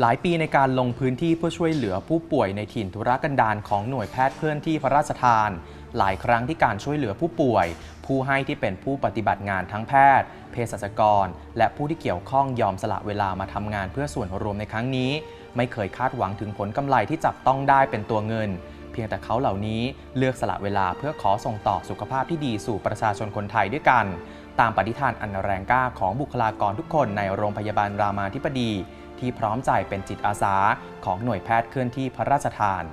หลายปีในการลงพื้นที่เพื่อช่วยเหลือผู้ป่วยในถิ่นธุรกันดารของหน่วยแพทย์เคลื่อนที่พระราชทาน หลายครั้งที่การช่วยเหลือผู้ป่วย ผู้ให้ที่เป็นผู้ปฏิบัติงานทั้งแพทย์ เภสัชกร และผู้ที่เกี่ยวข้องยอมสละเวลามาทำงานเพื่อส่วนรวมในครั้งนี้ ไม่เคยคาดหวังถึงผลกำไรที่จับต้องได้เป็นตัวเงิน เพียงแต่เขาเหล่านี้เลือกสละเวลาเพื่อขอส่งต่อสุขภาพที่ดีสู่ประชาชนคนไทยด้วยกัน ตามปฏิฐานอันแรงกล้าของบุคลากรทุกคนในโรงพยาบาลรามาธิบดี ที่พร้อมใจเป็นจิตอาสาของหน่วยแพทย์เคลื่อนที่พระราชทาน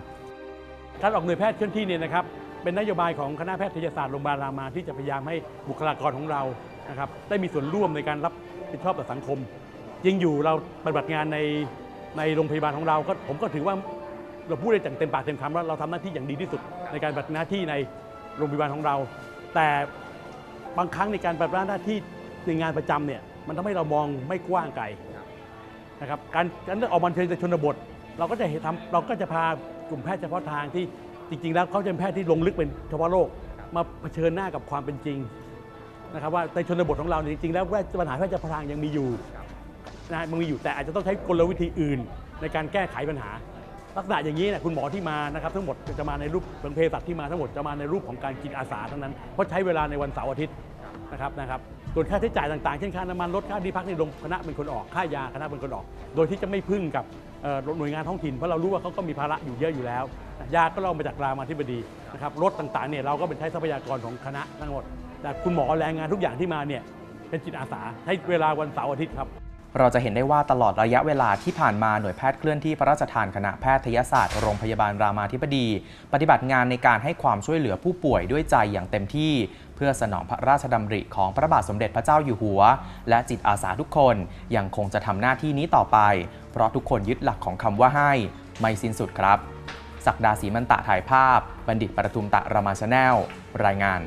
การออกหน่วยแพทย์เคลื่อนที่เนี่ยนะครับเป็นนโยบายของคณะแพทยศาสตร์โรงพยาบาลรามาที่จะพยายามให้บุคลากรของเรานะครับได้มีส่วนร่วมในการรับผิดชอบต่อสังคมยิ่งอยู่เราปฏิบัติงานในในโรงพยาบาลของเราก็ผมก็ถือว่า เราพูดได้อย่างเต็มปากเต็มคำว่าเราทำหน้าที่อย่างดีที่สุดในการปฏิบัติหน้าที่ในโรงพยาบาลของเรา แต่บางครั้งในการปฏิบัติหน้าที่ในงานประจำเนี่ยมันทำให้เรามองไม่กว้างไกลนะครับการการออกมาเชิญในชนบท เราก็จะเห็นทำเราก็จะพากลุ่มแพทย์เฉพาะทางที่จริง ๆ แล้วเขาจะเป็นแพทย์ที่ลงลึกเป็นเฉพาะโรคมาเผชิญหน้ากับความเป็นจริงนะครับว่าในชนบทของเราเนี่ยจริงๆแล้วปัญหาแพทย์เฉพาะทางยังมีอยู่นะมันมีอยู่แต่อาจจะต้องใช้กลวิธีอื่นในการแก้ไขปัญหา ลักษณะอย่างนี้เนี่ยคุณหมอที่มานะครับทั้งหมดจะมาในรูปเป็นเภสัชที่มาทั้งหมดจะมาในรูปของการกินอาสาทั้งนั้น เพราะใช้เวลาในวันเสาร์อาทิตย์นะครับนะครับส่วนค่าใช้จ่ายต่างๆ เช่นค่าน้ำมันรถค่าที่พักในโรงคณะเป็นคนออกค่ายาคณะเป็นคนออก โดยที่จะไม่พึ่งกับหน่วยงานท้องถิ่นเพราะเรารู้ว่าเขาก็มีภาระอยู่เยอะอยู่แล้ว ยาก็เรามาจากรามาธิบดีนะครับรถต่างๆเนี่ยเราก็เป็นใช้ทรัพยากรของคณะทั้งหมดแต่คุณหมอแรงงานทุกอย่างที่มาเนี่ยเป็นจิตอาสาให้เวลาวันเสาร์อาทิตย์ครับ เราจะเห็นได้ว่าตลอดระยะเวลาที่ผ่านมาหน่วยแพทย์เคลื่อนที่พระราชทานคณะแพทยศาสตร์โรงพยาบาลรามาธิบดี ปฏิบัติงานในการให้ความช่วยเหลือผู้ป่วยด้วยใจอย่างเต็มที่ เพื่อสนองพระราชดำริของพระบาทสมเด็จพระเจ้าอยู่หัว และจิตอาสาทุกคนยังคงจะทำหน้าที่นี้ต่อไป เพราะทุกคนยึดหลักของคำว่าให้ ไม่สิ้นสุดครับ ศักดาศรีมันตะถ่ายภาพ บัณฑิตประทุมตะรามาชาแนลรายงาน